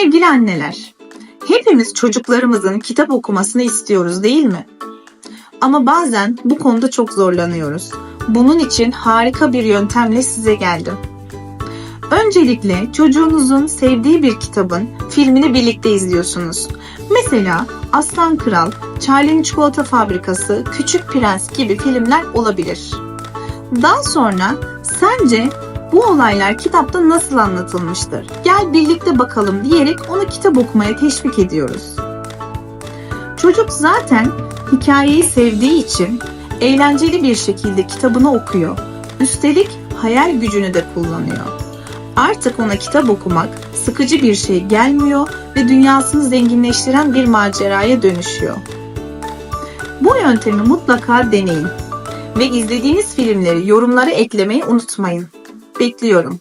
Sevgili anneler, hepimiz çocuklarımızın kitap okumasını istiyoruz değil mi? Ama bazen bu konuda çok zorlanıyoruz. Bunun için harika bir yöntemle size geldim. Öncelikle çocuğunuzun sevdiği bir kitabın filmini birlikte izliyorsunuz. Mesela Aslan Kral, Charlie'nin Çikolata Fabrikası, Küçük Prens gibi filmler olabilir. Daha sonra sence bu olaylar kitapta nasıl anlatılmıştır? Gel birlikte bakalım diyerek onu kitap okumaya teşvik ediyoruz. Çocuk zaten hikayeyi sevdiği için eğlenceli bir şekilde kitabını okuyor. Üstelik hayal gücünü de kullanıyor. Artık ona kitap okumak sıkıcı bir şey gelmiyor ve dünyasını zenginleştiren bir maceraya dönüşüyor. Bu yöntemi mutlaka deneyin ve izlediğiniz filmleri yorumlara eklemeyi unutmayın. Bekliyorum.